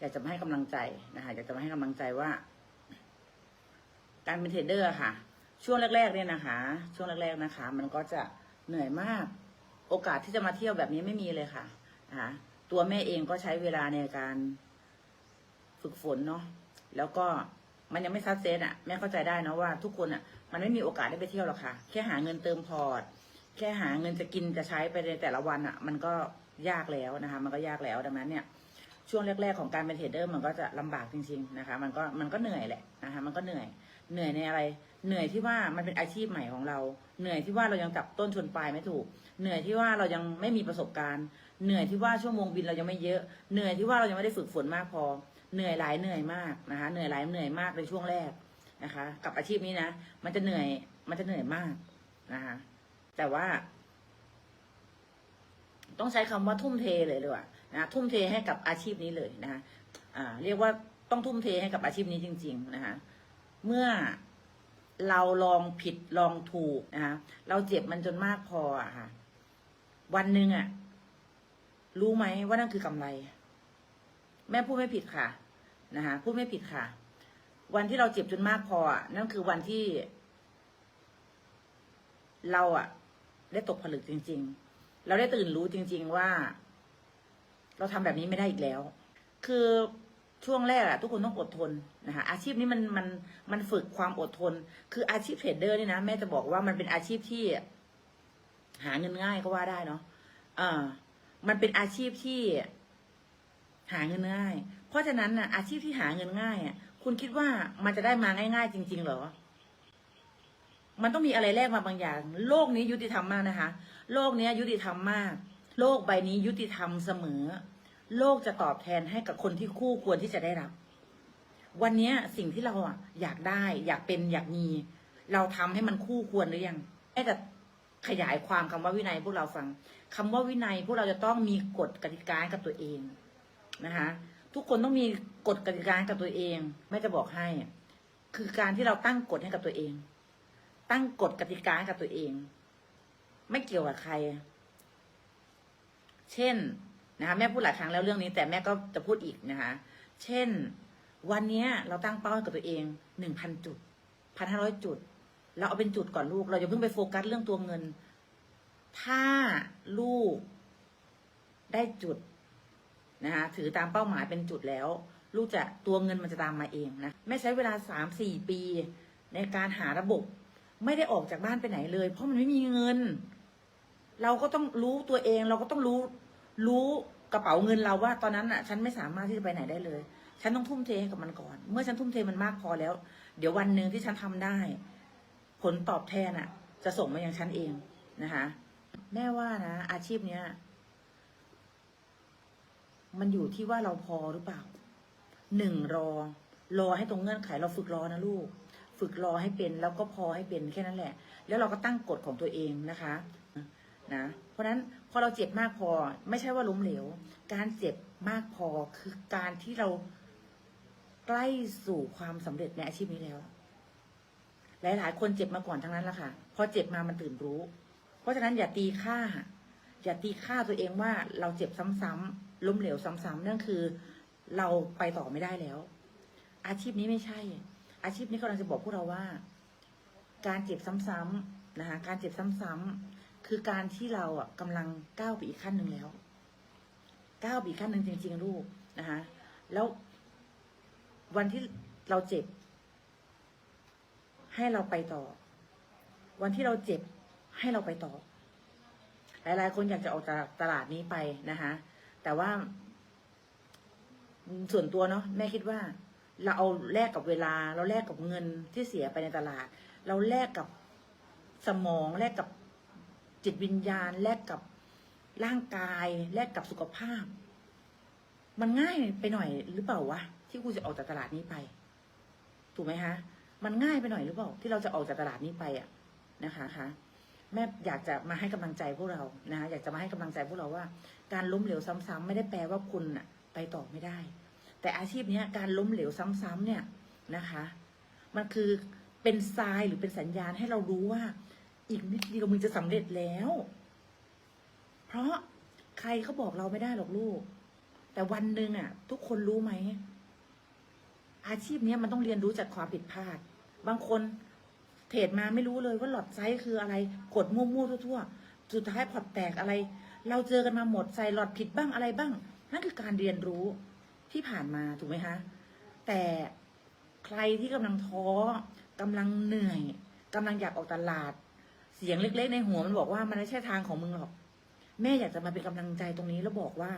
อยากจะมาให้กำลังใจนะคะอยากจะมาให้กำลังใจว่า การเป็นเทรดเดอร์ค่ะ ช่วงแรก ๆ เนี่ยนะคะ ช่วงแรก ๆนะคะ มันก็จะเหนื่อยมาก โอกาสที่จะมาเที่ยวแบบนี้ไม่มีเลยค่ะนะคะตัวแม่เองก็ใช้เวลาในการฝึกฝนเนาะแล้วก็มันยังไม่ซัดเซตอะแม่เข้าใจได้นะว่าทุกคนอะมันไม่มีโอกาสได้ไปเที่ยวหรอกค่ะ แค่หาเงินเติมพอร์ตแค่หาเงินจะกินจะใช้ไปในแต่ละวันอะมันก็ยากแล้วนะคะ มันก็ยากแล้วดังนั้นเนี่ย ช่วงแรกๆของการเป็นเทรดเดอร์มันก็จะลำบากจริง ๆนะคะ มันก็มันก็เหนื่อยแหละนะคะมันก็เหนื่อยเหนื่อยในอะไร เหนื่อยที่ว่ามันเป็นอาชีพใหม่ของเรา เหนื่อยที่ว่าเรายังจับต้นชนปลายไม่ถูก เหนื่อยที่ว่าเรายังไม่มีประสบการณ์ เหนื่อยที่ว่าชั่วโมงบินเรายังไม่เยอะ เหนื่อยที่ว่าเรายังไม่ได้ฝึกฝนมากพอ เหนื่อยหลายเหนื่อยมากนะคะ เหนื่อยหลายเหนื่อยมากในช่วงแรกนะคะ กับอาชีพนี้นะ มันจะเหนื่อย มันจะเหนื่อยมากนะคะ แต่ว่า ต้องใช้คำว่าทุ่มเทเลยเลยว่ะ นะทุ่มเทให้กับอาชีพนี้เลยนะคะเรียกว่าต้องทุ่มเทให้กับอาชีพนี้จริง ๆ นะคะเมื่อเราลองผิดลองถูกนะคะเราเจ็บมันจนมากพออะค่ะ วันหนึ่งอะรู้ไหมว่านั่นคือกำไร แม่พูดไม่ผิดค่ะนะคะพูดไม่ผิดค่ะ วันที่เราเจ็บจนมากพออะนั่นคือวันที่ เราอะได้ตกผลึกจริง ๆ เราได้ตื่นรู้จริง ๆ ว่า เราทำแบบนี้ไม่ได้อีกแล้ว คือช่วงแรกอะทุกคนต้องอดทนนะคะอาชีพนี้มันมันมันฝึกความอดทน คืออาชีพเทรดเดอร์นี่นะแม่จะบอกว่ามันเป็นอาชีพที่ หาเงินง่ายก็ว่าได้เนาะอ่ามันเป็นอาชีพที่หาเงินง่าย เพราะฉะนั้นนะอาชีพที่หาเงินง่ายอะคุณคิดว่ามันจะได้มาง่าย ๆ จริง ๆ เหรอ มันต้องมีอะไรแลกมาบางอย่าง โลกนี้ยุติธรรมมากนะคะ โลกนี้ยุติธรรมมาก โลกใบนี้ยุติธรรมเสมอ โลกจะตอบแทนให้กับคนที่คู่ควรที่จะได้รับ วันนี้สิ่งที่เราอะ อยากได้ อยากเป็นอยากมี เราทำให้มันคู่ควรหรือยังแค่จะขยายความคำว่าวินัยพวกเราฟังคำว่าวินัยพวกเราจะต้องมีกฎกติกากับตัวเองนะคะทุกคนต้องมีกฎกติกากับตัวเองแม่จะบอกให้ คือการที่เราตั้งกฎให้กับตัวเอง ตั้งกฎกติกากับตัวเอง ไม่เกี่ยวกับใคร เช่นนะคะแม่พูดหลายครั้งแล้วเรื่องนี้ แต่แม่ก็จะพูดอีกนะคะ เช่น วันนี้เราตั้งเป้ากับตัวเองหนึ่งพันจุดพันห้าร้อยจุด เราเอาเป็นจุดก่อนลูก เราอย่าเพิ่งไปโฟกัสเรื่องตัวเงิน ถ้าลูกได้จุดนะคะถือตามเป้าหมายเป็นจุดแล้ว ลูกจะตัวเงินมันจะตามมาเองนะแม่ใช้เวลาสามสี่ปี ในการหาระบบ ไม่ได้ออกจากบ้านไปไหนเลย เพราะมันไม่มีเงิน เราก็ต้องรู้ตัวเอง เราก็ต้องรู้รู้กระเป๋าเงินเราว่า ตอนนั้นอะ ฉันไม่สามารถที่จะไปไหนได้เลย ฉันต้องทุ่มเทให้กับมันก่อน เมื่อฉันทุ่มเทมันมากพอแล้ว เดี๋ยววันหนึ่งที่ฉันทำได้ ผลตอบแทนอะ จะส่งมาอย่างฉันเองนะคะแม่ว่านะอาชีพเนี้ยมันอยู่ที่ว่าเราพอหรือเปล่า หนึ่งรอ รอให้ตรงเงื่อนไขเราฝึกรอนะลูก ฝึกรอให้เป็นแล้วก็พอให้เป็นแค่นั้นแหละ แล้วเราก็ตั้งกฎของตัวเองนะคะ นะเพราะฉะนั้นพอเราเจ็บมากพอ ไม่ใช่ว่าล้มเหลว การเจ็บมากพอคือการที่เราใกล้สู่ความสำเร็จในอาชีพนี้แล้ว หลาย ๆ คนเจ็บมาก่อนทั้งนั้นละค่ะ พอเจ็บมามันตื่นรู้ เพราะฉะนั้นอย่าตีค่า อย่าตีค่าตัวเองว่าเราเจ็บซ้ำๆล้มเหลวซ้ำๆนั่นคือ เราไปต่อไม่ได้แล้ว อาชีพนี้ไม่ใช่ อาชีพนี้กำลังจะบอกพวกเราว่า การเจ็บซ้ำๆนะคะการเจ็บซ้ำๆ คือการที่เราอะกำลังก้าวไปอีกขั้นหนึ่งแล้วก้าวไปอีกขั้นหนึ่งจริง ๆ ลูกนะคะแล้ววันที่เราเจ็บ ให้เราไปต่อ วันที่เราเจ็บให้เราไปต่อ หลายๆ คนอยากจะออกจากตลาดนี้ไปนะคะแต่ว่า ส่วนตัวเนาะแม่คิดว่า เราเอาแลกกับเวลา เราแลกกับเงินที่เสียไปในตลาด เราแลกกับสมองแลกกับ จิตวิญญาณแลกกับร่างกายแลกกับสุขภาพ มันง่ายไปหน่อยหรือเปล่าวะที่กูจะออกจากตลาดนี้ไป ถูกไหมคะมันง่ายไปหน่อยหรือเปล่า ที่เราจะออกจากตลาดนี้ไปอะนะคะคะแม่อยากจะมาให้กำลังใจพวกเรานะคะอยากจะมาให้กำลังใจพวกเราว่า การล้มเหลวซ้ำๆไม่ได้แปลว่าคุณอะ ไปต่อไม่ได้ แต่อาชีพเนี้ยการล้มเหลวซ้ำๆเนี่ยนะคะ มันคือเป็นทรายหรือเป็นสัญญาณให้เรารู้ว่า อีกนิดเดียวมึงจะสำเร็จแล้ว เพราะใครเขาบอกเราไม่ได้หรอกลูก แต่วันหนึ่งอะ ทุกคนรู้ไหม อาชีพเนี้ยมันต้องเรียนรู้จากความผิดพลาด บางคนเทรดมาไม่รู้เลยว่าหลอดไซส์คืออะไร กดมั่วๆทั่วๆ สุดท้ายพอแตกอะไร เราเจอกันมาหมดใส่หลอดผิดบ้างอะไรบ้าง นั่นคือการเรียนรู้ที่ผ่านมาถูกไหมคะ แต่ใครที่กำลังท้อกำลังเหนื่อยกำลังอยากออกตลาด เสียงเล็กๆในหัวมันบอกว่ามันไม่ใช่ทางของมึงหรอก แม่อยากจะมาเป็นกำลังใจตรงนี้แล้วบอกว่า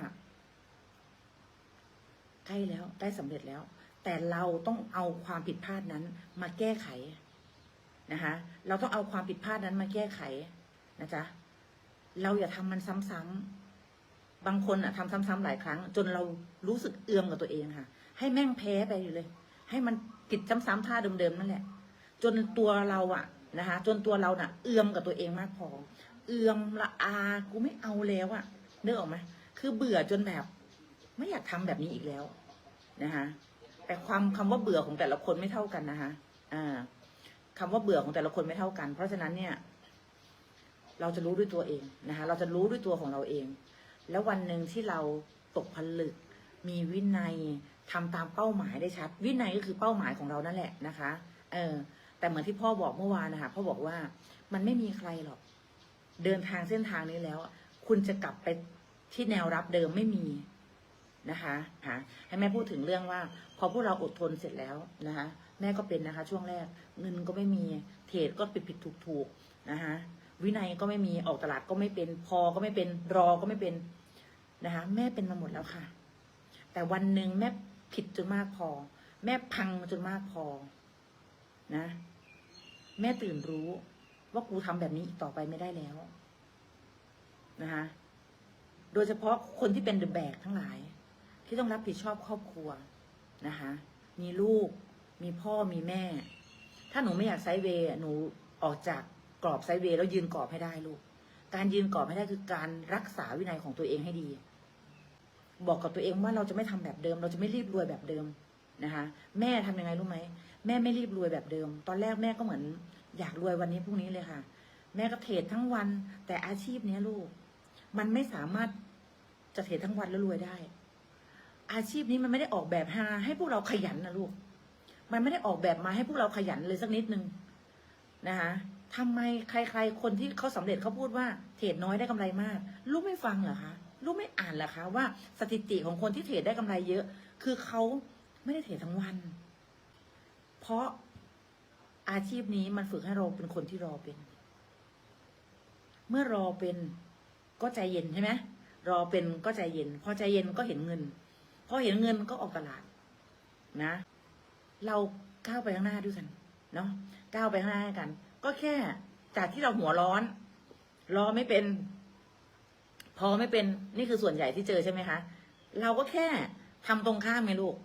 ใกล้แล้วใกล้สำเร็จแล้ว แต่เราต้องเอาความผิดพลาดนั้น มาแก้ไขนะคะ เราต้องเอาความผิดพลาดนั้นมาแก้ไขนะจ๊ะเราอย่าทำมันซ้ำๆบางคนอะทำซ้ำๆหลายครั้ง จนเรารู้สึกเอือมกับตัวเองค่ะ ให้แม่งแพ้ไปอยู่เลย ให้มันผิดซ้ำๆท่าเดิมๆนั่นแหละ จนตัวเราอะ นะคะ จนตัวเราน่ะ เอือมกับตัวเองมากพอ เอือมละอากูไม่เอาแล้วอะนึกออกไหมคือเบื่อจนแบบ ไม่อยากทำแบบนี้อีกแล้วนะคะแต่ความคำว่าเบื่อของแต่ละคนไม่เท่ากันนะคะอ่าคำว่าเบื่อของแต่ละคนไม่เท่ากัน เพราะฉะนั้นเนี่ย เราจะรู้ด้วยตัวเองนะคะเราจะรู้ด้วยตัวของเราเอง แล้ววันหนึ่งที่เราตกผลึก มีวินัยทำตามเป้าหมายได้ชัด วินัยก็คือเป้าหมายของเรานั่นแหละนะคะ เออ แต่เหมือนที่พ่อบอกเมื่อวานนะคะพ่อบอกว่ามันไม่มีใครหรอก เดินทางเส้นทางนี้แล้ว คุณจะกลับไปที่แนวรับเดิมไม่มีนะคะค่ะให้แม่พูดถึงเรื่องว่า พอพวกเราอดทนเสร็จแล้วนะคะแม่ก็เป็นนะคะ ช่วงแรกเงินก็ไม่มีเทรดก็ผิดผิดถูกถูกๆนะคะวินัยก็ไม่มีออกตลาดก็ไม่เป็น พอก็ไม่เป็นรอก็ไม่เป็นนะคะ แม่เป็นมาหมดแล้วค่ะ แต่วันหนึ่งแม่ผิดจนมากพอ แม่พังจนมากพอนะ แม่ตื่นรู้ว่ากูทำแบบนี้อีกต่อไปไม่ได้แล้วนะคะโดยเฉพาะคนที่เป็นเดอะแบกทั้งหลาย ที่ต้องรับผิดชอบครอบครัวนะคะมีลูก มีพ่อมีแม่ ถ้าหนูไม่อยากไซด์เวย์หนูออกจากกรอบไซด์เวย์แล้วยืนกรอบให้ได้ลูก การยืนกรอบให้ได้คือการรักษาวินัยของตัวเองให้ดี บอกกับตัวเองว่าเราจะไม่ทำแบบเดิม เราจะไม่รีบรวยแบบเดิมนะคะ แม่ทำยังไงรู้ไหม แม่ไม่รีบรวยแบบเดิม ตอนแรกแม่ก็เหมือน อยากรวยวันนี้พรุ่งนี้เลยค่ะ แม่ก็เทรดทั้งวัน แต่อาชีพเนี้ยลูก มันไม่สามารถจะเทรดทั้งวันแล้วรวยได้ อาชีพนี้มันไม่ได้ออกแบบหาให้พวกเราขยันนะลูก มันไม่ได้ออกแบบมาให้พวกเราขยันเลยสักนิดนึงนะคะทำไมใคร ๆ คนที่เขาสำเร็จเขาพูดว่าเทรดน้อยได้กำไรมาก ลูกไม่ฟังเหรอคะลูกไม่อ่านเหรอคะว่าสถิติของคนที่เทรดได้กำไรเยอะ คือเขาไม่ได้เทรดทั้งวัน เพราะอาชีพนี้มันฝึกให้เราเป็นคนที่รอเป็น เมื่อรอเป็นก็ใจเย็นใช่ไหมรอเป็นก็ใจเย็น พอใจเย็นก็เห็นเงิน พอเห็นเงินก็ออกตลาด นะ เราก้าวไปข้างหน้าด้วยกัน เนาะก้าวไปข้างหน้ากัน ก็แค่จากที่เราหัวร้อน รอไม่เป็น พอไม่เป็นนี่คือส่วนใหญ่ที่เจอใช่ไหมคะ เราก็แค่ทำตรงข้ามไงลูก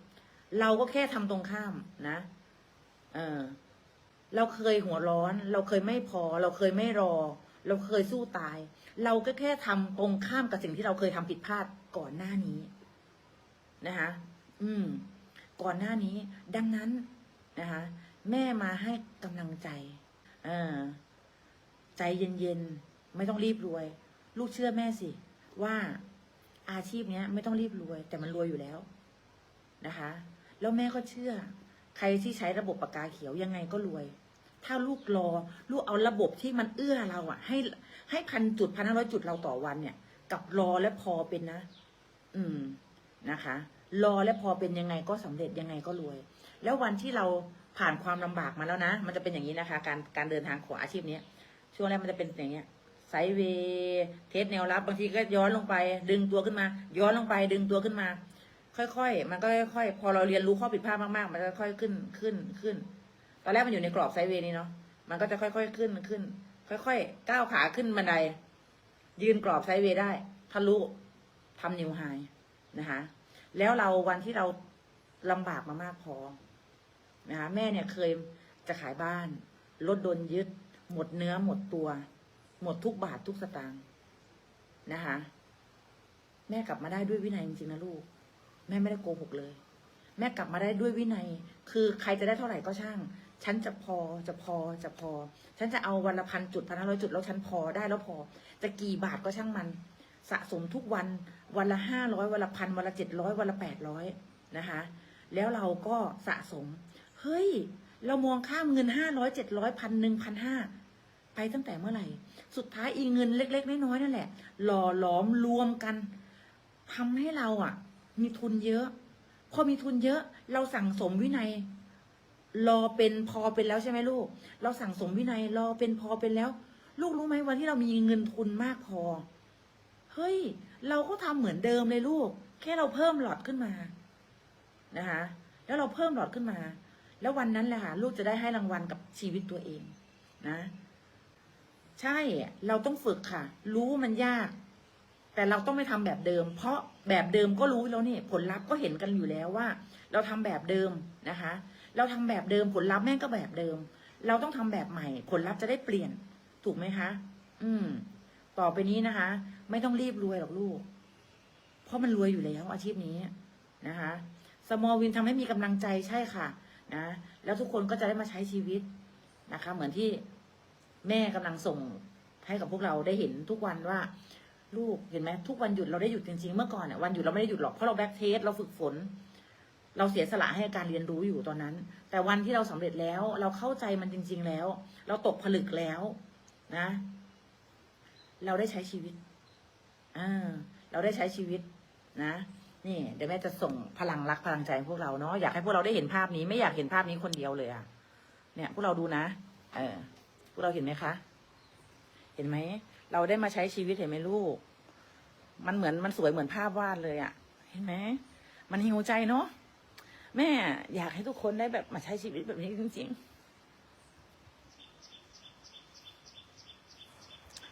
เราก็แค่ทำตรงข้ามนะ เออ เราเคยหัวร้อน เราเคยไม่พอ เราเคยไม่รอ เราเคยสู้ตาย เราก็แค่ทำตรงข้ามกับสิ่งที่เราเคยทำผิดพลาดก่อนหน้านี้นะคะอืม ก่อนหน้านี้ ดังนั้นนะคะแม่มาให้กำลังใจ เออ ใจเย็นๆ ไม่ต้องรีบรวย ลูกเชื่อแม่สิ ว่าอาชีพเนี้ย ไม่ต้องรีบรวย แต่มันรวยอยู่แล้วนะคะ แล้วแม่ก็เชื่อ ใครที่ใช้ระบบปากกาเขียวยังไงก็รวย ถ้าลูกรอ ลูกเอาระบบที่มันเอื้อเราอะให้ให้พันจุดพันห้าร้อยจุดเราต่อวันเนี่ย กับรอและพอเป็นนะ อืมนะคะ รอและพอเป็นยังไงก็สำเร็จยังไงก็รวย แล้ววันที่เราผ่านความลำบากมาแล้วนะ มันจะเป็นอย่างนี้นะคะ การการเดินทางของอาชีพเนี้ยช่วงแรกมันจะเป็นอย่างเงี้ยไซเวเทสแนวรับบางทีก็ย้อนลงไป ดึงตัวขึ้นมา ย้อนลงไปดึงตัวขึ้นมา ค่อยๆ มันก็ค่อยๆ พอเราเรียนรู้ข้อผิดพลาดมากๆ มันจะค่อยๆขึ้นขึ้นขึ้น ตอนแรกมันอยู่ในกรอบไซเวนี้เนาะ มันก็จะค่อยๆ ขึ้นขึ้น ค่อยๆ ก้าวขาขึ้นบันได ยืนกรอบไซเวได้ ทะลุทำนิวไฮนะคะ แล้วเราวันที่เราลำบากมามากพอ นะคะแม่เนี่ยเคยจะขายบ้าน รถโดนยึด หมดเนื้อหมดตัว หมดทุกบาททุกสตางค์นะคะ แม่กลับมาได้ด้วยวินัยจริงๆนะลูก แม่ไม่ได้โกหกเลย แม่กลับมาได้ด้วยวินัย คือใครจะได้เท่าไหร่ก็ช่าง ฉันจะพอจะพอจะพอ ฉันจะเอาวันละพันจุดพันห้าร้อยจุดแล้วฉันพอได้แล้วพอ จะกี่บาทก็ช่างมัน สะสมทุกวันวันละห้าร้อยวันละพันวันละเจ็ดร้อยวันละแปดร้อยนะคะ แล้วเราก็สะสม เฮ้ย เรามองข้ามเงินห้าร้อยเจ็ดร้อยพันหนึ่งพันห้าไปตั้งแต่เมื่อไหร่ สุดท้ายอีเงินเล็ก ๆ น้อยๆนั่นแหละ หล่อหลอมรวมกันทำให้เราอะ มีทุนเยอะ พอมีทุนเยอะ เราสั่งสมวินัย รอเป็นพอเป็นแล้วใช่ไหมลูก เราสั่งสมวินัย รอเป็นพอเป็นแล้ว ลูกรู้ไหมวันที่เรามีเงินทุนมากพอ เฮ้ย เราก็ทำเหมือนเดิมเลยลูก แค่เราเพิ่มหลอดขึ้นมา นะคะ แล้วเราเพิ่มหลอดขึ้นมา แล้ววันนั้นแหละค่ะลูกจะได้ให้รางวัลกับชีวิตตัวเอง นะ ใช่ เราต้องฝึกค่ะ รู้มันยาก แต่เราต้องไม่ทำแบบเดิม เพราะแบบเดิมก็รู้แล้วนี่ผลลัพธ์ก็เห็นกันอยู่แล้วว่า เราทำแบบเดิมนะคะ เราทำแบบเดิมผลลัพธ์แม่งก็แบบเดิม เราต้องทำแบบใหม่ ผลลัพธ์จะได้เปลี่ยน ถูกไหมคะ อืม ต่อไปนี้นะคะ ไม่ต้องรีบรวยหรอกลูก เพราะมันรวยอยู่แล้วอาชีพนี้นะคะสมอลวินทำให้มีกำลังใจใช่ค่ะ นะ แล้วทุกคนก็จะได้มาใช้ชีวิตนะคะ เหมือนที่แม่กำลังส่งให้กับพวกเราได้เห็นทุกวันว่า ลูกเห็นไหมทุกวันหยุดเราได้หยุดจริงๆ เมื่อก่อนเนี่ยวันหยุดเราไม่ได้หยุดหรอกเพราะเราแบ็กเทสเราฝึกฝน เราเสียสละให้การเรียนรู้อยู่ตอนนั้น แต่วันที่เราสำเร็จแล้ว เราเข้าใจมันจริง ๆ แล้ว เราตกผลึกแล้ว นะ เราได้ใช้ชีวิตอ่าเราได้ใช้ชีวิต นะนี่เดี๋ยวแม่จะส่งพลังรักพลังใจให้พวกเราเนาะอยากให้พวกเราได้เห็นภาพนี้ไม่อยากเห็นภาพนี้คนเดียวเลยอะเนี่ย พวกเราดูนะ เออ พวกเราเห็นไหมคะ เห็นไหม เราได้มาใช้ชีวิตเห็นไหมลูก มันเหมือนมันสวยเหมือนภาพวาดเลยอะเห็นไหมมันหิวใจเนาะแม่อยากให้ทุกคนได้แบบมาใช้ชีวิตแบบนี้จริงๆ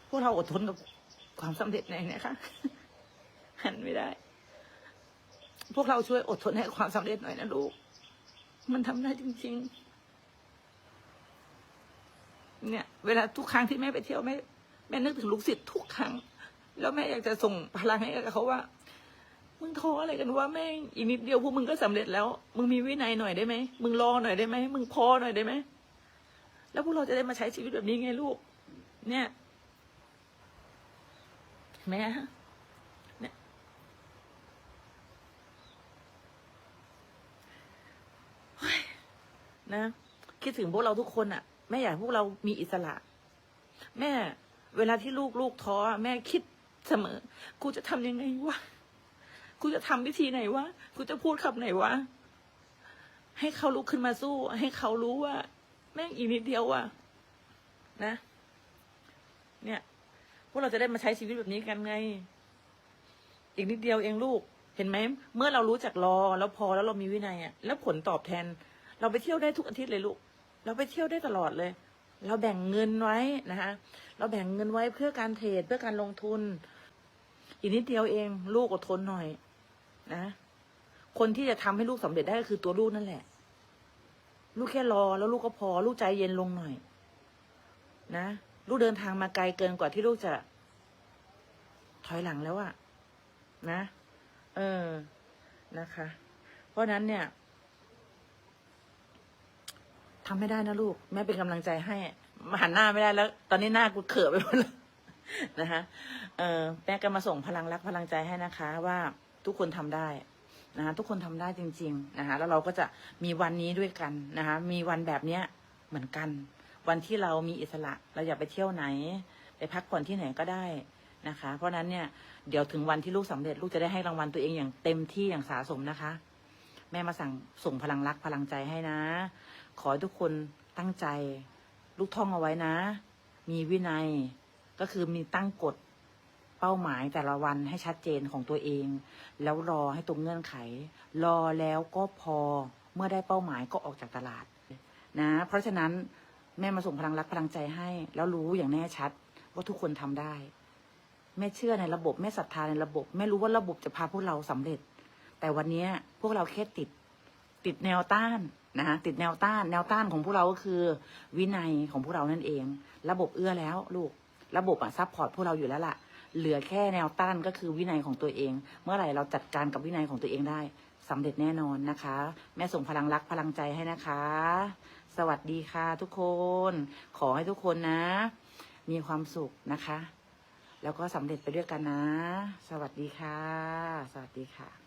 พวกเราอดทนกับความสำเร็จในนี้ยค่ะหันไม่ได้ พวกเราช่วยอดทนให้ความสำเร็จหน่อยนะลูก มันทำได้จริง ๆ เนี่ย เวลาทุกครั้งที่แม่ไปเที่ยวแม่ แม่นึกถึงลูกศิษย์ทุกครั้ง แล้วแม่อยากจะส่งพลังให้กับเขาว่า มึงท้ออะไรกันว่าแม่งอีกนิดเดียวพวกมึงก็สำเร็จแล้ว มึงมีวินัยหน่อยได้ไหมมึงรอหน่อยได้ไหมมึงพอหน่อยได้ไหมแล้วพวกเราจะได้มาใช้ชีวิตแบบนี้ไงลูก เนี่ยเห็นไหมฮะเนี่ยนะ คิดถึงพวกเราทุกคนอะ่ะ แม่อยากพวกเรามีอิสระ แม่ เวลาที่ลูกลูกท้อแม่คิดเสมอ กูจะทำยังไงวะ กูจะทำวิธีไหนวะ กูจะพูดคำไหนวะ ให้เขาลุกขึ้นมาสู้ ให้เขารู้ว่า แม่งอีกนิดเดียววะนะ เนี่ย พวกเราจะได้มาใช้ชีวิตแบบนี้กันไง อีกนิดเดียวเองลูก เห็นไหม เมื่อเรารู้จักรอแล้วพอแล้วเรามีวินัยอะแล้วผลตอบแทน เราไปเที่ยวได้ทุกอาทิตย์เลยลูก เราไปเที่ยวได้ตลอดเลย เราแบ่งเงินไว้นะคะ เราแบ่งเงินไว้เพื่อการเทรดเพื่อการลงทุน อีกนิดเดียวเอง ลูกอดทนหน่อย นะ คนที่จะทำให้ลูกสำเร็จได้ก็คือตัวลูกนั่นแหละ ลูกแค่รอแล้วลูกก็พอ ลูกใจเย็นลงหน่อย นะ ลูกเดินทางมาไกลเกินกว่าที่ลูกจะ ถอยหลังแล้วอะนะ เออ นะคะ เพราะนั้นเนี่ย ทำไม่ได้นะลูก แม่เป็นกำลังใจให้หันหน้าไม่ได้แล้ว ตอนนี้หน้ากูเขิบไปหมดแล้วนะคะเออแม่ก็มาส่งพลังรักพลังใจให้นะคะ ว่าทุกคนทำได้นะคะทุกคนทำได้จริง ๆนะคะแล้วเราก็จะมีวันนี้ด้วยกันนะคะมีวันแบบเนี้ยเหมือนกัน วันที่เรามีอิสระ เราอยากไปเที่ยวไหน ไปพักผ่อนที่ไหนก็ได้นะคะ เพราะฉะนั้นเนี่ยเดี๋ยวถึงวันที่ลูกสำเร็จลูกจะได้ให้รางวัลตัวเองอย่างเต็มที่อย่างสาสมนะคะ แม่มาสั่งส่งพลังรักพลังใจให้นะ ขอให้ทุกคนตั้งใจ ลูกท่องเอาไว้นะ มีวินัยก็คือมีตั้งกฎเป้าหมายแต่ละวันให้ชัดเจนของตัวเอง แล้วรอให้ตรงเงื่อนไข รอแล้วก็พอเมื่อได้เป้าหมายก็ออกจากตลาดนะ เพราะฉะนั้นแม่มาส่งพลังรักพลังใจให้ แล้วรู้อย่างแน่ชัดว่าทุกคนทำได้ แม่เชื่อในระบบแม่ศรัทธาในระบบแม่รู้ว่าระบบจะพาพวกเราสำเร็จ แต่วันนี้พวกเราแค่ติด ติดแนวต้านนะคะติดแนวต้าน แนวต้านของพวกเราก็คือ วินัยของพวกเรานั่นเอง ระบบเอื้อแล้วลูก ระบบอะซัพพอร์ตพวกเราอยู่แล้วล่ะ เหลือแค่แนวต้านก็คือวินัยของตัวเอง เมื่อไหร่เราจัดการกับวินัยของตัวเองได้สำเร็จแน่นอนนะคะ แม่ส่งพลังรักพลังใจให้นะคะ สวัสดีค่ะทุกคน ขอให้ทุกคนนะ มีความสุขนะคะ แล้วก็สำเร็จไปด้วยกันนะ สวัสดีค่ะ สวัสดีค่ะ